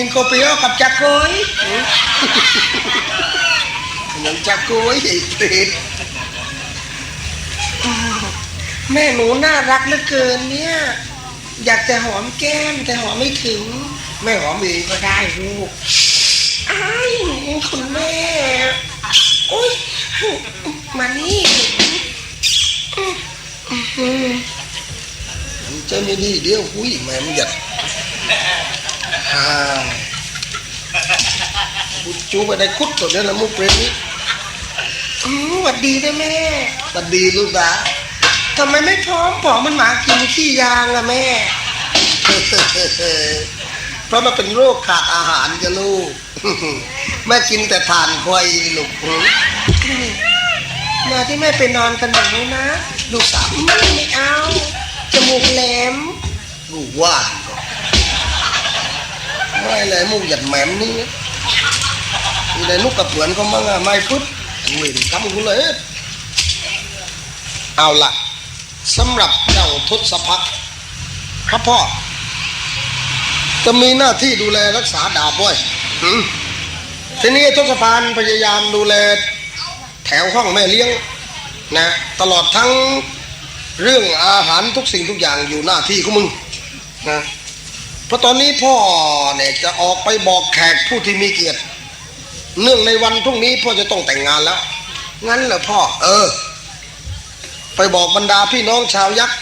กินโกเปียวกับจักรโกยนังจักรโกยไอ้เปรตอืมแม่หนูน่ารักเหลือเกินเนี่ย อยากจะหอมแก้มแต่หอมไม่ถึงแม่หอมเองก็ได้ลูกอ้ายคุณแม่อุ้ยมานี่อืมมันจะไม่ดีเดี๋ยวหุยแม่มันหยัด ฮ่ากูจูไปได้คุดตัวเดียวละมุกเปรมนี้อืมหวัดดีนะแม่หวัดดีลูกนะทำไมไม่พร้อมผอมมันหมากินขี้ยางอะแม่ เพราะมันเป็นโรคขาดอาหารจะลูก แม่กินแต่ทานควายลูกนาที่แม่ไปนอนกันหนูนะ ลูกสาวไม่ไม่เอา จมูกแหลม ลูกว่า ไม่เลยมูกหยัดแหมมนี่มีอะไรลูกกับเปื่อนก็มั่งอะไม่พุทธเล่นกำกูเลย เอาล่ะสำหรับเจ้าทศพักครับพ่อ จะมีหน้าที่ดูแลรักษาดาบด้วยทีนี้ทศพานพยายามดูแล แถวห้องแม่เลี้ยง นะ ตลอดทั้งเรื่องอาหารทุกสิ่งทุกอย่างอยู่หน้าที่ของมึงนะ เพราะตอนนี้พ่อเนี่ยจะออกไปบอกแขกผู้ที่มีเกียรติ เนื่องในวันพรุ่งนี้พ่อจะต้องแต่งงานแล้ว งั้นเหรอพ่อ เออ ไปบอกบรรดาพี่น้องชาวยักษ์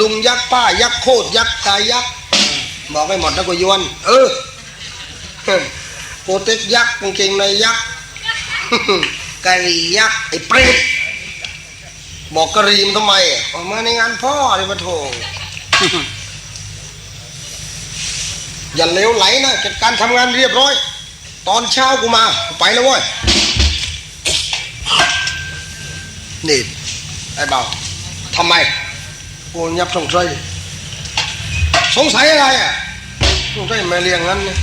ลุงยักษ์ป้ายักษ์โคตรยักษ์ตายยักษ์ บอกไปหมดนะกวยวน เออโปเต็กยักษ์กางเกงในยักษ์กะหรี่ยักษ์ไอ้เปรตบอกกะรี่มันทำไมออกมาในงานพ่อเลยปะโถ อย่าเลวไหลนะจัดการทำงานเรียบร้อย ตอนเช้ากูมากูไปแล้วเว้ยนี่ไอ้เบาทำไมกูยับสงสัยสงสัยอะไรอะสงสัยม่เลี้ยงนั้นนะ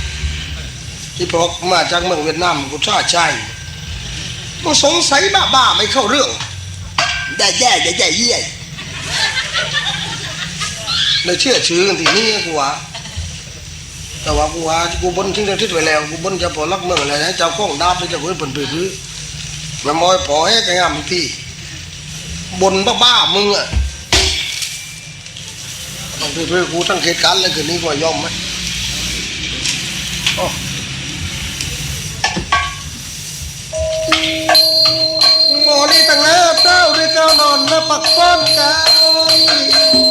ที่พกมาจากเมืองเวียดนามกูชาใช่มึงสงสัยบ้าๆไม่เข้าเรื่องได้แย่ได้แย่เยี่ยเลยเชื่อชื่อกันทีนี้กูว่า แต่ว่ากูว่ากูบนทิ้งทิศไว้แล้วกูบนจะพอรักเมืองอะไรนะเจ้าข้องดาบไปจะเพื่อนเปิ่นปื้อๆมันมอยพอให้กันงามที่บนบ้าๆมึงอะต้องเพื่อกูตั้งเหตุการณ์อะไรคืนนี้ก็ยอมไหมโอ้งอนี่ตั้งแล้วเต้าด้วยเก้านอนนะปักป้อนกัน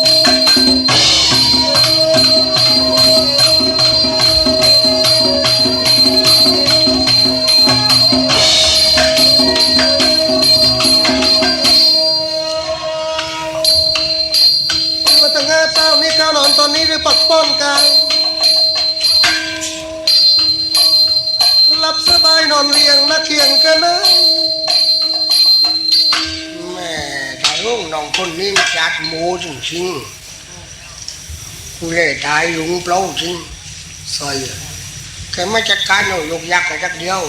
กัน หลับสบายนอนเรียงนะเคียงกันนะแม่ตาลุงน้องคนนี้มันจัดโมจริงๆกูเลยตายลุงเปล่าจริงใส่อะแกไม่จัดการหน่อยยกยักษ์กันจักเดียว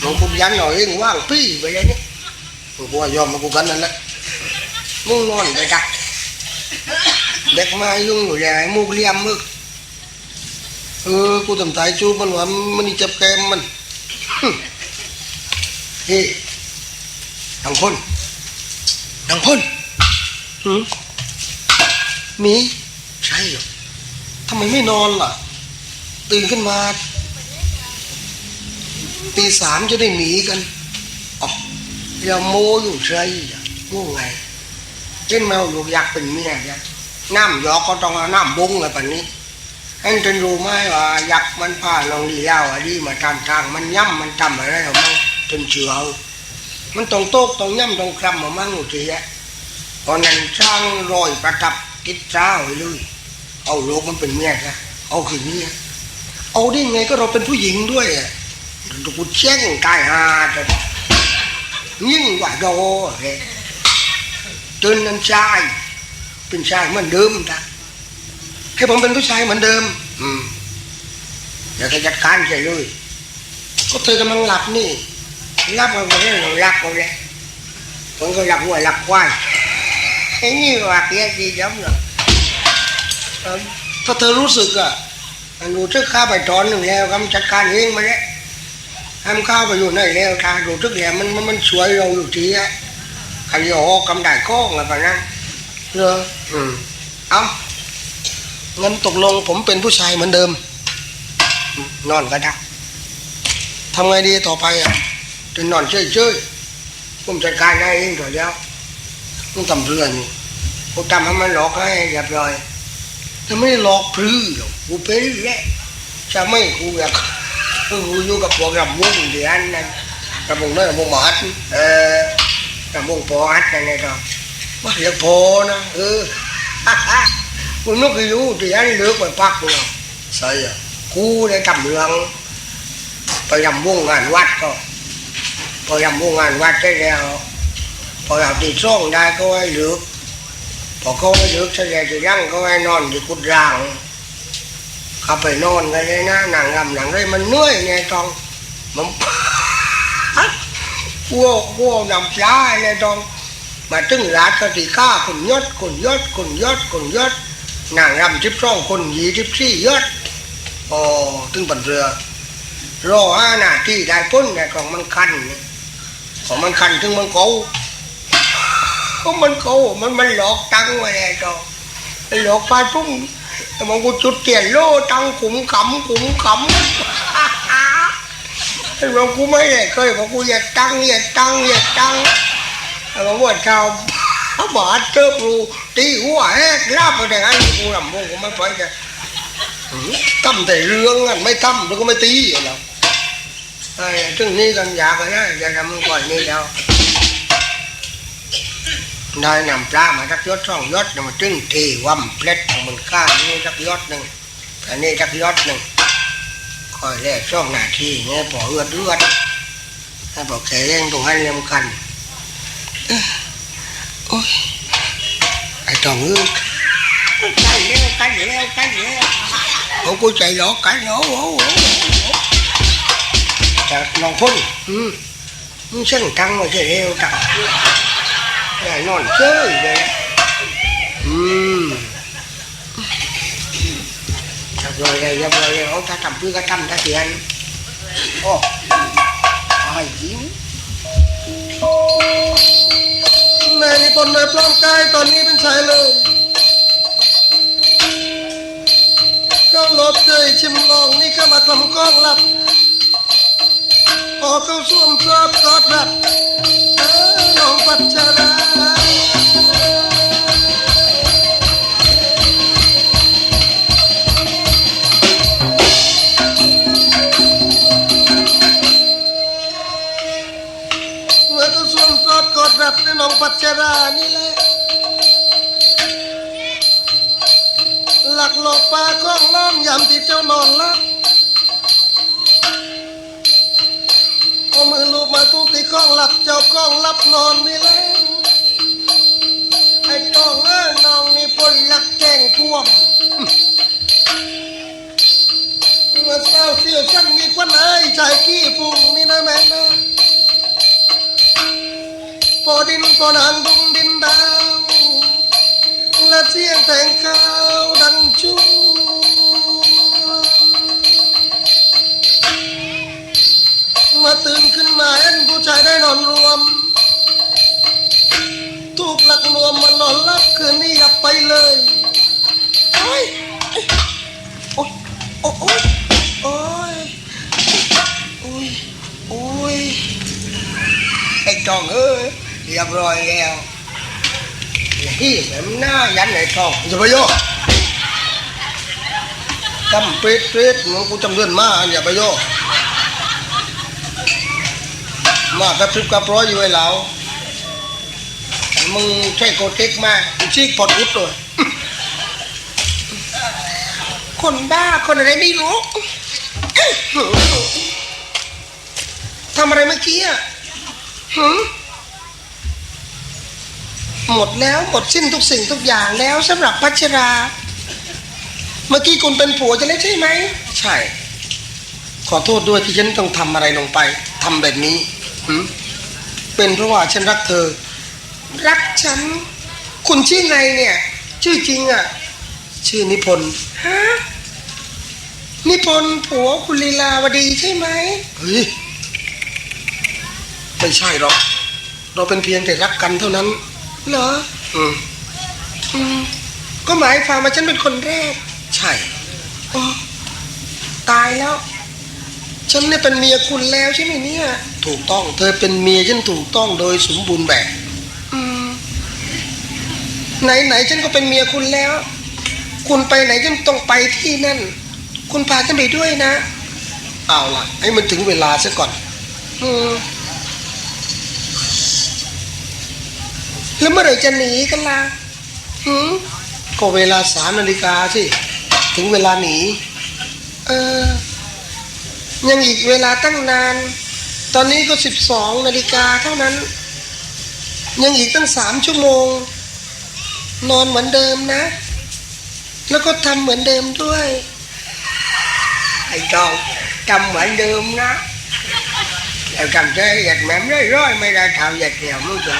หลวงปู่ยันหน่อยเองว่างปี้ไปเลยนี่กูว่ายอมมากูกันนั่นแหละมึงนอนไปจัก เด็กมายุ่งอยู่แล้วไอ้มูกเลี่ยมมึกเออกูทำตายจูบมันว่ามันนี่จับแกมมันเฮ้ดังคนดังคนหืมมีใช่เหรอทำไมไม่นอนล่ะ ตื่นขึ้นมาตีสามจะได้หนีกันอ๋ออย่าโมอยู่ใช่อ น้ำยอกก็ต้องเอาน้ำบุ้งเลยปันนี้อันจนรู้ไหมว่ายักษ์มันพาลงดีแล้วอะดีมาทำทางมันย่ำมันทำอะไรของมันจนเชื่อเอามันตรงโต๊ะตรงย่ำตรงคลำของมันหนูทีอะตอนนั้นช่างรอยประทับกิดเจ้าเลยเอาโลกมันเป็นเมียนะเอาคือเมียเอาได้ไงก็เราเป็นผู้หญิงด้วยอะกูเชี่ยงกายหาแต่ยิ่งกว่าโดเลจนนั้นชาย เป็นชายเหมือนเดิมนะให้ผมเป็นผู้ชายเหมือนเดิม อืมอยากจะจัดการใจเลย ก็เธอกำลังหลับนี่หลับมาเลยหลับมาเลยผมก็หลับหัวหลับควายไอ้นี่ว่าเกี้ยดีจ้ำเลยเออถ้าเธอรู้สึกอะอันรู้ทึกข้าไปตอนหนึ่งแล้วกำจัดการเองมาแล้วทำข้าวไปอยู่ไหนแล้วทางรู้ทึกแล้วมันมันมันสวยเราอยู่ที่อะขยอกำได้ก้องอะไรแบบนั้น เหรออืมเอางั้นตกลงผมเป็นผู้ชายเหมือนเดิมอืมนอนก็ได้ทำไงดีต่อไปอะจะนอนเฉยๆผมจัดการได้เองเถอะแล้วมึงทำเรื่องนี่กูทำให้มันหลอกให้เรียบร้อยถ้าไม่ได้หลอกพลื้อหรอกกูเป็นแหละจะไม่กูอยากกูอยู่กับพวกรำวงเดียนนั่นรำวงนั่นรำวงหมาดเออรำวงปอฮัดนั่นไงก็ ว่าเรียกพอนะเออกูนึกอยู่เดียนเลือกไปปักเนาะใช่อะกูได้ทำเรื่องไปรำวงงานวัดก็พอรำวงงานวัดได้แล้วพอเราตีช่องได้ก็ให้เลือกพอเขาไม่ลึกเฉลี่ยจะยั่งเขาให้นอนที่กุดรางเขาไปนอนกันเลยนะหนังรำหนังเลยมันเหนื่อยไงตองมันกลัวกลัวนำปลาไงตอง มาตึงรัดก็ตีข้าคนยศคนยศคนยศคนยศนางรำทิพช่องคนหยีทิพสี่ยศอ๋อตึงปันเรือ รอห้านาทีได้พ้นไงของมันคันของมันคันถึงมันเกาก็มันโกหกมันมันหลอกตังค์มาแน่ก็หลอกไปปุ๊บแต่มันกูจุดเตียนโล่ตังขุมขำขุมขำไอ้เรากูไม่ได้เคยบอกกูอยากตังอยากตังอยากตัง แต่ว่าว่าชาวบาดเติบรูตีหัวแหกลาบไปแต่ไงกูลำพงกูไม่ไปจะทำแต่เรื่องอะไม่ทำแล้วก็ไม่ตีหรอกไอ้ถึงนี่กันอยากนะอยากทำก่อนนี่แล้วได้นำปลามาสักยศสองยศนำมาตึ้งทีว่ำเพล็ดของมันข้านี่สักยศหนึ่งอันนี้สักยศหนึ่งคอยแรกช่องหน้าที่เนี่ยพอเอือดเลือดให้บอกแข็งตรงให้เลียมกัน โอ้ยไอ้ตองเอื้อกันเร็วกันเร็วกันเร็วโอ้กูใจหลอกกันโอ้โหโอ้โหแต่ลองพ่นอืมมึงเช่างตังมาเฉยเร็วตังอย่านอนเจ้ยเลยอืมจับเลยเลยจับเลยเลยเขาถ้าทำเพื่อก็ทำถ้าเสียนโอ้ นายนิพนธ์นายปลอมกายตอนนี้เป็นชายเลยก็ลบเจยชิมลองนี่ก็มาทำกล้องหลับพอเข้าสวมซอบกอดรัดเอ้ยน้องปัจจารา รานี่แหละหลักหลอกปลาข้องล้อมยามที่เจ้านอนลับเอามือลูบมาทุกที่ข้องหลับเจ้าคล้องหลับนอนไม่ จำเป็ดเป็ดมึงกูจำเดือนมาอันอย่าไปโยกมากระพริบกระปร้อยอยู่ไอ้เหลามึงใช่โกเต็กมาอีชีกพอดอุดเลยคนบ้าคนอะไรไม่รู้ทำอะไรเมื่อกี้อะหมดแล้วหมดสิ้นทุกสิ่งทุกอย่างแล้วสำหรับพัชรา เมื่อกี้คุณเป็นผัวจะได้ใช่ไหม ใช่ ขอโทษด้วยที่ฉันต้องทำอะไรลงไปทำแบบนี้หืมเป็นเพราะว่าฉันรักเธอ รักฉัน คุณชื่อไงเนี่ย ชื่อจริงอะ ชื่อนิพนธ์ฮะนี่พลผัวคุณลีลาวดีใช่ไหมเฮ้ยไม่ใช่หรอกเราเป็นเพียงแต่รักกันเท่านั้น เหรอ อืมอืมก็หมายความว่าฉันเป็นคนแรกใช่อ๋อตายแล้ว ฉันเนี่ยเป็นเมียคุณแล้วใช่ไหมเนี่ย ถูกต้อง เธอเป็นเมียฉันถูกต้องโดยสมบูรณ์แบบอืมไหนไหนๆฉันก็เป็นเมียคุณแล้ว คุณไปไหนฉันต้องไปที่นั่น คุณพาฉันไปด้วยนะ เอาล่ะ ให้มันถึงเวลาซะก่อน อืมแล้วเมื่อไหร่จะหนีกันล่ะหืมก็เวลาสามนาฬิกาสิ ถึงเวลาหนี เออ ยังอีกเวลาตั้งนาน ตอนนี้ก็สิบสองนาฬิกาเท่านั้น ยังอีกตั้งสามชั่วโมง นอนเหมือนเดิมนะ แล้วก็ทำเหมือนเดิมด้วย ไอ้จองจำเหมือนเดิมนะแต่จำใจหยัดแหม่มร้อยๆไม่ได้ทำหยัดเดียวไม่เจอ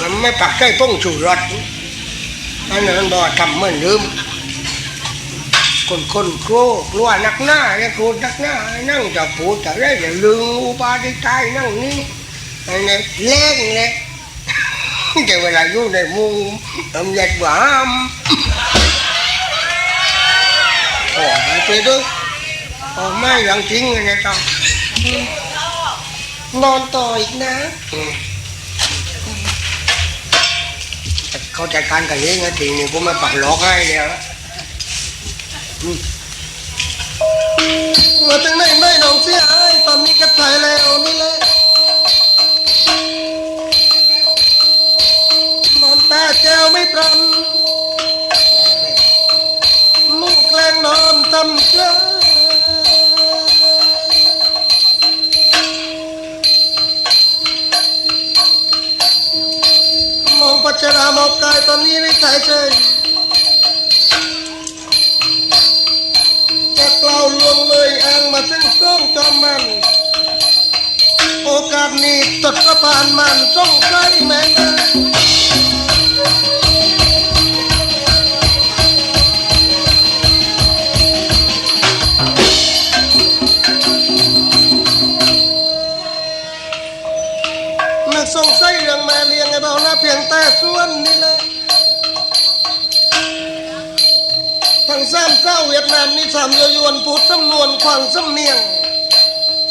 มันไม่ปักใจป้องชูรส อันนั้นบอกทำเหมือนเดิมคนคนโครกลัวนักหน้าเนี่ยครนักหน้านั่งจะพูดแต่ได้แต่ลืมอุปาทิตายนั่งนี่อันนี้เล่งเลยแต่เวลาอยู่ในมุงทำหยัดหวามโอ้ยไปด้วยโอ้ไม่หลังจริงเลยนะจ๊ะนอนต่ออีกนะ อืม เขาจัดการกันเองนะทีนี้ผมไม่ปักล็อกให้เดียวมาตั้งไหน ส่วนนี่แหละทางสามเศร้าเวียดนามนี่สามยยวนพูดสำนวนขวางสำเนียง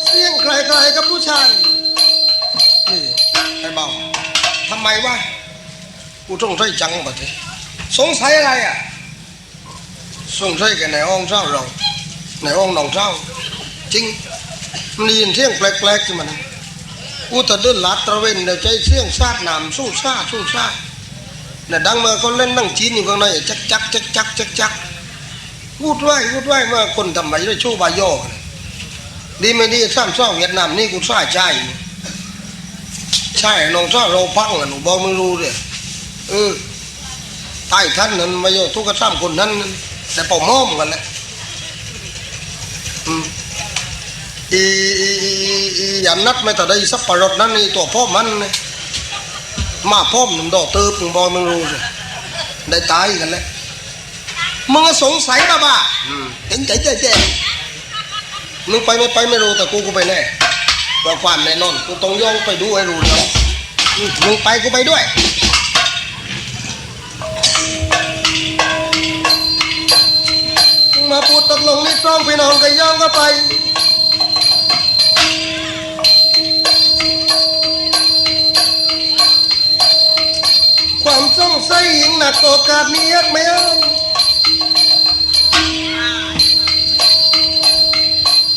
เสียงคล้ายๆกับผู้ชายนี่ไอ้เบาทำไมวะกูสงสัยจังปะทีสงสัยอะไรอะสงสัยกันในห้องเช่าเราในห้องนองเช่าจริงมันได้ยินเสียงแปลกๆที่มัน กูแต่เดินลัดตระเวนเดี๋ยวใจเสี่ยงซาดน้ำสู้ซาสู้ซาเนี่ยดังมาเขาเล่นนั่งจีนอยู่ข้างในจักจักจักจักจักจักพูดไว้พูดไว้เมื่อคนทำไมได้ชู้บายโย่ดีไม่ดีสร้างซ่องเวียดนามนี่กูซ่าใจใช่น้องซ่าเราพังอะหนูบอกไม่รู้เลยเออใต้ท่านนั้นมาโยทุกข์กระซ้ำคนนั้นแต่ปอม้อมกันแหละอืม อีอีอีอียันนัดไม่แต่ได้สับปะรดนั่นนี่ตัวพ่อมันมาพ่อมนดอกเติบมึงบอยมึงรู้สิได้ตายกันแล้วมึงก็สงสัยบ้าบ้าเจ๋งเจ๋งเจ๋งเจ๋งมึงไปไม่ไปไม่รู้แต่กูกูไปแน่เพื่อความแน่นอนกูต้องย่องไปดูให้รู้เรื่องอืมมึงไปกูไปด้วยมาพูดตกลงนี่ซ่องพี่น้องก็ย่องก็ไป หนักโอกาสนี้ยักไม่เอา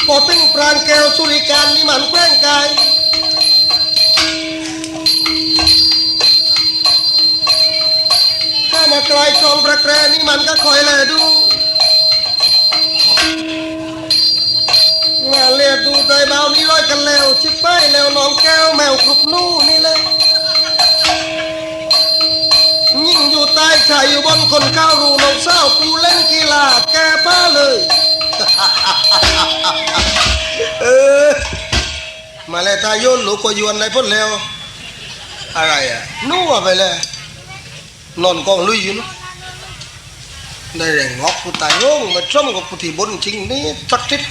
พอถึงปรานแก้วสุริการนี่มันแกล้งกายถ้ามาไกลคลองประแกรนี่มันก็คอยแลดูงานเลียดูใจเบานี่ร้อยกันแล้ว ชิบไปแล้วน้องแก้วแมวครุบนู่นี่ อยู่บนคนข้าวรูน้องเศร้ากูเล่นกีฬาแกป้าเลย เออ มาเลยตายโยนหลูกก็ยวนอะไรพ้นแล้ว อะไรอะนู่นไปเลยนอนกองลุยอยู่นะได้แรงงอกกูตายโร่งมาจ้อมกับกูที่บนจริงนี่สักทิศ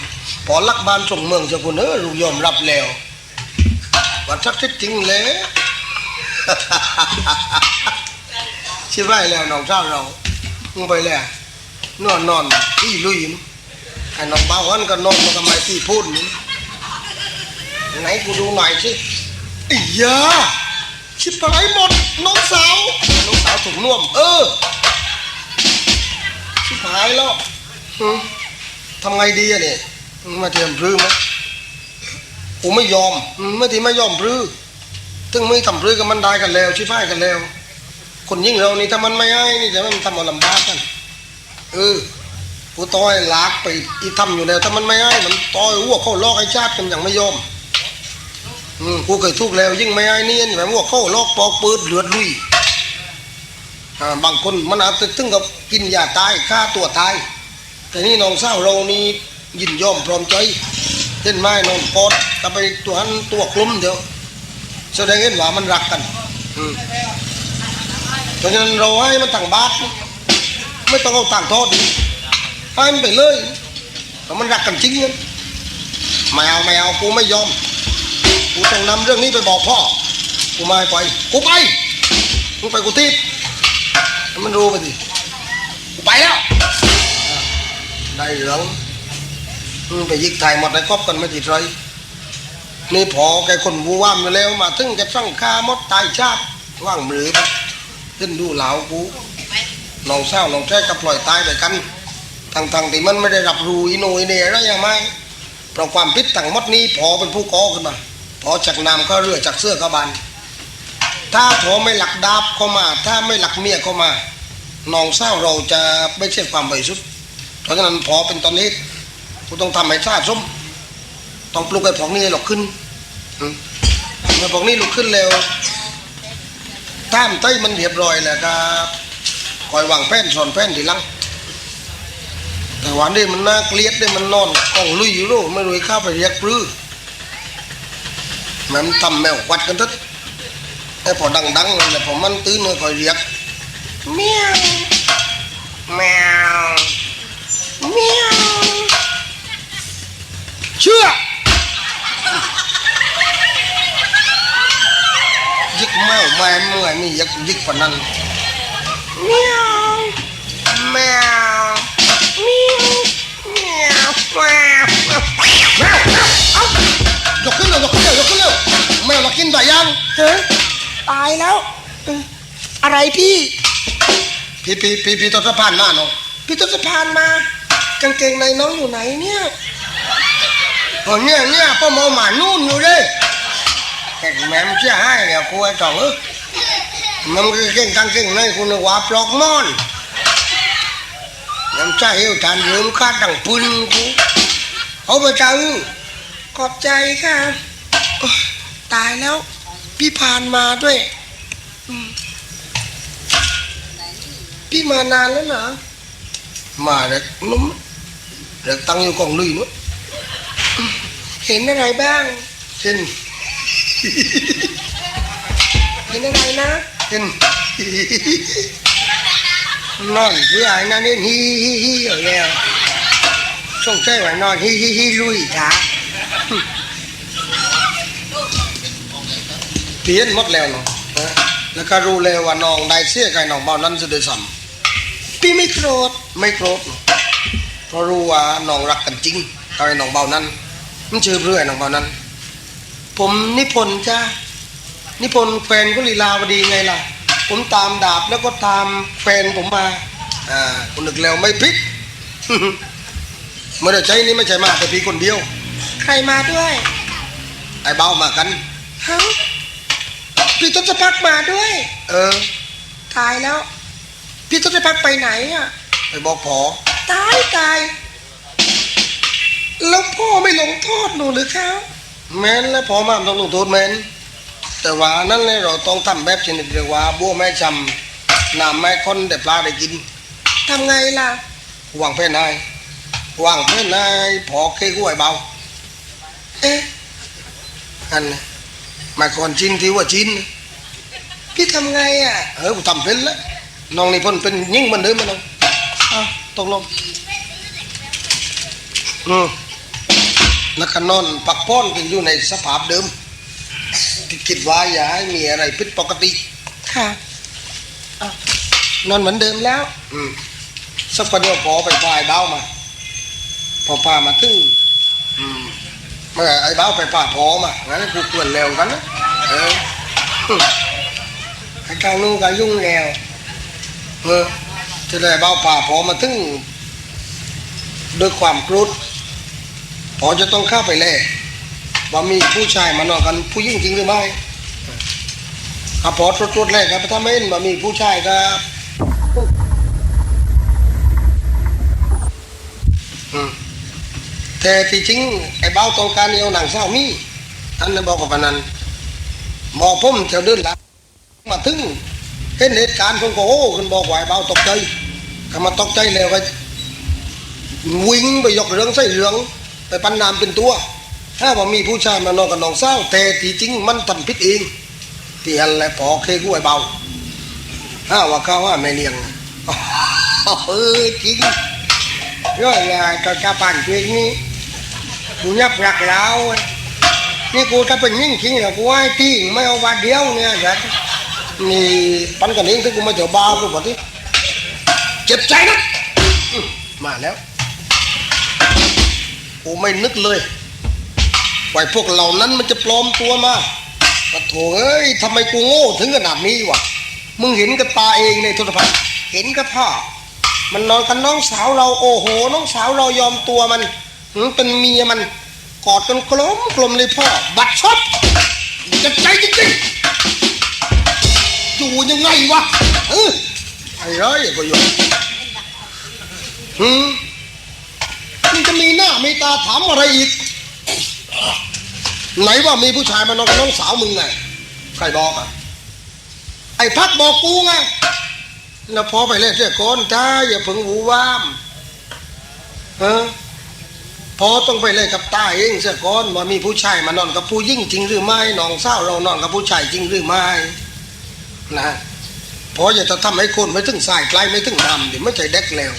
พอลักบานส่งเมืองจ้าคุณเออรู้ยอมรับแล้วว่าสักทิศจริงเลย ชิบไรแล้วน้องเจ้าเรามึงไปแล้วนอนนอนที่ลุยมั้ไอ้น้องบ้าวันก็นอนมาทำไมที่พูดนี่ไหนกูดูหน่อยสิอียาชิบหายหมดน้องสาวน้องสาวถูกน่วม เออ ชิบหายแล้วทำไงดีอะเนี่ยมาเทียมพรื้มั้ยกูไม่ยอมเมึงไม่ทีไม่ยอมพรื้ถึงไม่ทำพรื้กับมันได้กันแล้ว ชิบหายกันแล้ว คนยิ่งเรานี่ถ้ามันไม่ให้นี่จะมันทำเอาลำบากกันเออกูต้อยลากไปอีทำอยู่แล้ว ถ้ามันไม่ให้มันต้อยอ้วกเข้าลอกไอ้ชาติกันอย่างไม่ยอมอืมกูเคยทุกข์แล้ว ยิ่งไม่ให้นี่แบบอ้วกเข้าลอกปอกเปิดเลือดลุยอ่าบางคนมันอาจจะถึงกับกินยาตายฆ่าตัวตายแต่นี่น้องสาวเรานี่ยินยอมพร้อมใจเห็นไหมน้องกอดกับไปตัวหันตัวกลุ้มเดี๋ยวแสดงเห็นว่ามันรักกัน อืม เพราะฉะนั้นเราให้มันต่างบาทไม่ต้องเอาต่างโทษให้มันไปเลยเพราะมันรักกันจริงนะไม่เอาไม่เอากูไม่ยอมกูต้องนำเรื่องนี้ไปบอกพ่อกูไม่ไปกูไปกูไปกูทิพมันรู้ไปสิกูไปแล้วได้เหลืองมึงไปยิกไทยหมดได้ครอบกันไม่ติดไรนี่พอแกคนวูว่ามไปแล้วมาถึงแกสั่งคามดตายชาติว่างมือไป ขึ้นดูเหลากูน้องเศร้าน้องแท้ก็ปล่อยตายไปกันทั้งๆที่มันไม่ได้รับรู้อิโนอิเนอะไรอย่างไรเพราะความพิษต่างมดนี้พอเป็นผู้ก่อขึ้นมาพอจากน้ำก็เรือจากเสื้อเข้าบานถ้าผมไม่หลักดาบเข้ามา ถ้าไม่หลักเมียเข้ามาน้องเศร้าเราจะไม่ใช่ความบริสุทธิ์เพราะฉะนั้นพอเป็นตอนนี้กูต้องทำให้ชาติส้มต้องปลุกไอ้พวกนี้หลอกขึ้นอืมเมื่อพวกนี้ลุกขึ้นแล้ว ท่ามใต้มันเรียบร้อยแล้วก็คอยวางแป้นสอนแป้นทีหลัง แต่วันนี้มันน่าเกลียดได้มันนอนกองลุยอยู่รู้ไม่รู้ข้าไปเรียกปลื้อมันทำแมววัดกันทึกไอ้พอดังๆเลยพอมันตื้นเลยคอยเรียกเมียวแมวเมียวเชื่อ ยิกแมวแม่เมื่อยนี่ยิกยิกปานนั้นเมียวแมวเมียวแมวแมวแมวแมวเอ้ายกขึ้นเร็วยกขึ้นเร็วยกขึ้นเร็วแมวเรากินได้ยังฮะตายแล้วเอออะไรพี่ พี่พี่พี่พี่ต้นสะพานมาเนาะพี่ต้นสะพานมากางเกงในน้องอยู่ไหนเนี่ยโอ้เนี่ยเนี่ยพ่อหมอหมานู่นอยู่เลย แต่แม่มเชื่อให้เนี่ยวกูไอ้จ่องเออมันก็เก่งกังเก่งในกูนึกว่าปลอกมอนน้ำใจเอวทานยืมค่าดังปืนกูเอาไปจ้าขอบใจค่ะตายแล้ว พี่พานมาด้วย พี่มานานแล้วเหรอมาเด็กนุ่มเด็กตั้งอยู่กองลุยนู้นเห็นอะไรบ้างเช่น เห็นอะไรนะเช่นนอนเพื่อไอ้นั่นนี่ฮีฮีฮีอยู่แล้วส่งใจว่านอนฮีฮีฮีลุยจ้าเพี้ยนหมดแล้วเนาะแล้วก็รู้แล้วว่าน้องได้เสียกับน้องเบานั้นจะได้ซ้พี่ไม่โกรธไม่โกรธเนาะเพราะรู้ว่าน้องรักกันจริงกับไอ้น้องเบานั้นมันชื่อเรื่อยน้องเบานั้น ผมนิพนธ์จ้านิพนธ์แฟนก็ลีลาวดีไงล่ะ ผมตามดาบแล้วก็ตามแฟนผมมา อ่าคนนึกแล้วไม่พิษเมื่อได้ใช้นี่ไม่ใช่มาแต่พี่คนเดียว ใครมาด้วย ไอ้เบามากันฮะพี่ต้นจะพักมาด้วย เออ ตายแล้ว พี่ต้นจะพักไปไหนอะ ไปบอกพอตายตาย แล้วพ่อไม่ลงโทษหนูหรือครับ แม้นและพอมาต้องลงโทษแม้นแต่ว่านั่นเลยเราต้องทำแบบชนิดเรียกว่าบัวแม่จำน้ำแม่คนแต่ปลาได้กินทำไงล่ะวางแพ่นายวางแพ่นายพอเคกล้วยเบาเอ๊ะอันมาก่อนชินที่ว่าชินพี่ทำไงอะเออกูทำเป็นแล้วน้องนี่พ่นเป็นยิ่งมันเดิมมันน้องอะตกลงอืม แล้วก็นอนปักป้อนกันอยู่ในสภาพเดิมที่คิดว่าอย่าให้มีอะไรผิดปกติ ค่ะนอนเหมือนเดิมแล้ว อืมสักประเดี๋ยวพอไปพาไอ้เบ้ามา พอพามาตึ้งอืมเมื่อไอ้เบ้าไปพาพอมางั้นกูเกลื่อนเร็วกันนะเอออืมไอ้กลางนู้นก็ยุ่งแล้วเออจะได้เบ้าพาพอมาตึ้งด้วยความกรุด พอจะต้องเข้าไปแล่ว่ามีผู้ชายมานอนกันผู้หญิงจริงหรือไม่ครับพอตรวจๆเลยครับถ้าไม่เห็นว่ามีผู้ชายครับอืมแต่ที่จริงไอ้เบ้าตรงการเอาหนังเศร้ามีอันนั้นบอกกับนันหมอพุ่มแถวเดินหลังมาถึงเห็นเหตุการณ์ผมก็โอ้คุณบอกว่าไอ้เบ้าตกใจก็มาตกใจแล้วก็วิ่งไปยกเรื่องใส่เรื่อง ไปปันน้ำเป็นตัว ถ้าว่ามีผู้ชายมานอนกับน้องเศร้าแต่ที่จริงมันทำผิดเองเตียนและพอเคกู้ไอ้เบาห้าว่าเขาว่าไม่เลี้ยงเออจริงร้อยงานก็จะปั่นเพลงนี้กูยับรักแล้วนี่กูถ้าเป็นยิ่งจริงอะกูให้ที่ไม่เอาวันเดียวเนี่ยยัดนี่ปันกันเองที่กูมาเจอบ้ากูบอกที่เจ็บใจนะมาแล้ว กูไม่นึกเลยว่าไอ้พวกเหล่านั้นมันจะปลอมตัวมาปะโถเอ้ยทำไมกูโง่ถึงขนาดนี้วะมึงเห็นกับตาเองในโทรทัศน์เห็นกับพ่อมันนอนกับน้องสาวเราโอ้โห น้องสาวเรายอมตัวมันหืมเป็นเมียมันกอดกันกลมกลมเลยพ่อ บัดชอบจะใจจริงๆอยู่ยังไงวะเออไอ้ไรก็อยู่หื มมึงจะมีหน้ามีตาถามอะไรอีก ไหนว่ามีผู้ชายมานอนกับน้องสาวมึงไงใครบอกอะไอ้พัดบอกกูไงแล้วพอไปเล่นเสียก่อนจ้าอย่าเพิ่งหูว่ามเออพอต้องไปเล่นกับตาเองเสียก่อนว่ามีผู้ชายมานอนกับผู้ยิ่งจริงหรือไม่น้องสาวเรานอนกับผู้ชายจริงหรือไม่นะพออย่าจะทำให้คนไม่ถึงสายไกลไม่ถึงดำเดี๋ยวไม่ใจเด็กแล้ว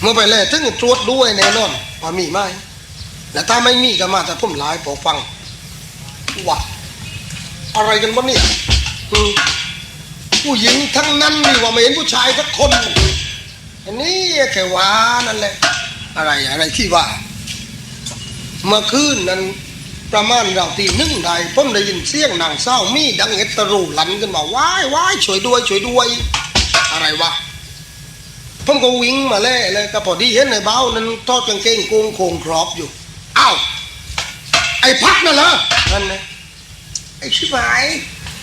เมื่อไปเล่นถึงตรวจด้วยแน่นอนว่ามีไหมแล้วถ้าไม่มีก็มาแต่ผมหลายพอฟังว่าอะไรกันวะเนี่ยผู้หญิงทั้งนั้นนี่ว่าไม่เห็นผู้ชายสักคนอันนี้แค่ว่านั่นแหละ อะไรอะไรที่ว่า เมื่อคืนนั้นประมาณเราตีหนึ่งได้ผมได้ยินเสียงนางเศร้ามีดังเอตรูหลันขึ้นมาว้ายว้ายช่วยด้วยช่วยด้วย อะไรวะ ผมก็วิ่งมาเลยเลยก็พอดีเห็นในเบ้านั้นทอดกางเกงโกงโคงครอบอยู่อ้าวไอ้พักนั่นเหรอนั่นนะไอ้ชิบหาย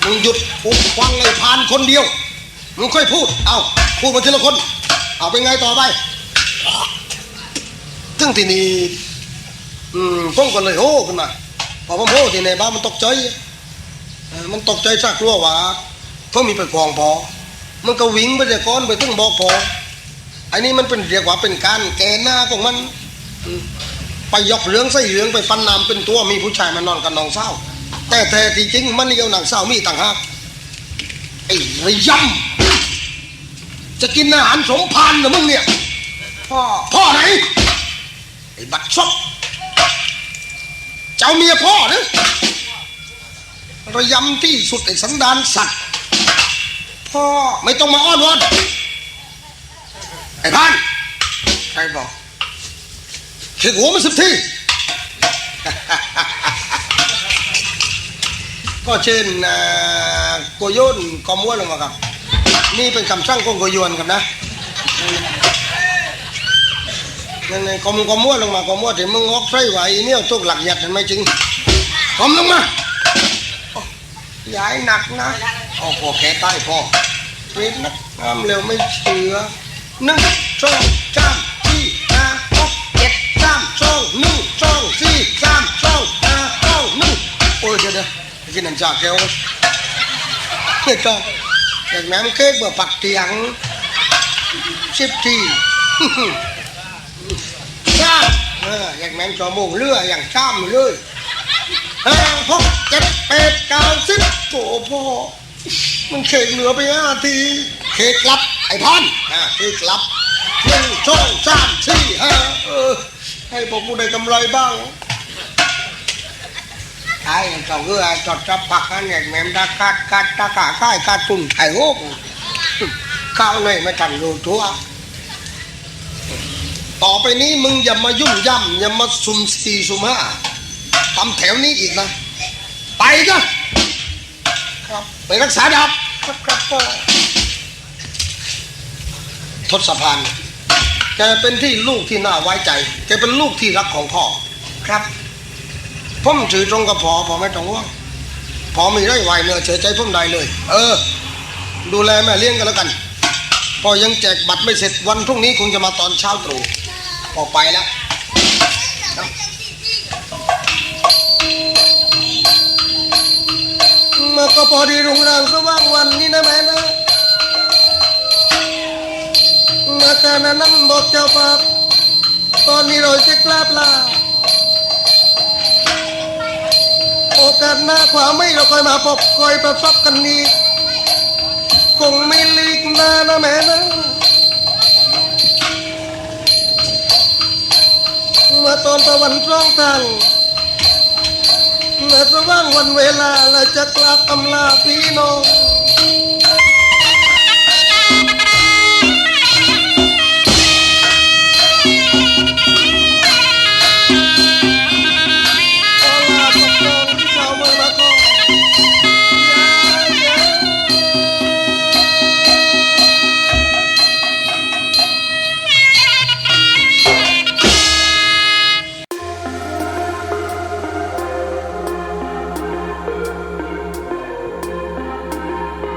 มึงหยุดกูฟังไอ้พานคนเดียวมึงค่อยพูด เอาพูดมาทีละคน เอาเป็นไงต่อไปถึงที่นี่อืมผมก็เลยโห่ขึ้นมาพอผมโห่ที่ในบ้านมันตกใจมันตกใจสักลัวว่าเพิ่งมีไปกองพอมันก็วิ่งไปแต่ก้อนไปถึงบอกพอ อันนี้มันเป็นเรียกว่าเป็นการแกหน้าของมัน ไปยกเรื่องใส่เรื่องไปฟันน้ำเป็นตัวมีผู้ชายมานอนกับน้องเศร้า แต่แท้ที่จริงมันเดียวนางเศร้ามีต่างหากไอ้ระยำจะกินอาหารสมพานเหรือมึงเนี่ยพ่อพ่อไหนไอ้บัตรซบเจ้าเมียพ่อเนอะระยำที่สุดไอ้สันดานสัตว์พ่อไม่ต้องมาอ้อนวอน ไอ้พานใครบอกเขียหัวมันสิบที ก็เช่นเอ่อโกโยนกอมวนลงมาครับ นี่เป็นคำสั่งของโกโยนครับนะนั่นไงกอมกอมวนลงมากอมวนที่มึงงอกไส้ไหวเนี่ยตุกหลักหยัดเห็นไหมจริงกอมลงมาย้ายหนักนะเอาพอแค่ใต้พอเว้นนักงามเร็วไม่เชื่อ หนึ่งสองสามสี่ห้าหกเจ็ดสามสองหนึ่งสองสี่สามสองห้าสองหนึ่งโอ้ยเดี๋ยวเดี๋ยวไปกินน้ำจากแก้วเฮ้ยจ้าจากน้ำเค้กเบอร์ปักเตียงสิบทีสามเอออย่างแมงจอมงเรืออย่างช้ำเลยห้าหกเจ็ดแปดเก้าสิบโอ้พ่อมันเค้กเหลือไปห้าทีเค้กลับไอ้พอนอ่าเค้กลับหนึ่งสองสามสี่ห้าให้พวกกูได้กำไรบ้าง ไอ้เขาคือไอ้จอดจับปักกันเนี่ยแม่มตากัดกัดตาขาค่ายกัดตุนไถ่โอ้ข้าวเลยไม่ทันรู้ตัวต่อไปนี้มึงอย่ามายุ่งย่ำอย่ามาสุ่มสี่สุ่มห้าทำแถวนี้อีกนะ ไปจ้ะครับไปรักษาดับครับครับ ทศพานแกเป็นที่ลูกที่น่าไว้ใจแกเป็นลูกที่รักของพ่อครับผมถือตรงกับพ่อพ่อไม่ต้องห่วงพ่อมีได้ไหวเนื้อเฉยใจผมได้เลย เออ ดูแลแม่เลี้ยงกันแล้วกันพ่อยังแจกบัตรไม่เสร็จวันพรุ่งนี้คงจะมาตอนเช้าตรู่ออกไปแล้วมาก็พอดีรุ่งเรืองสว่างวันนี้นะแม่นะ มาการนั้นบอกเจ้าภาพตอนนี้เราจะกลับลาโอกาสหน้าควาไม่เราคอยมาพบคอยประสบกันนี้คงไม่ลีกหน้านะแม่นะเมื่อตอนตะวันร้องทางเมื่อสว่างวันเวลาเราจะกลับอำลาพี่น้อง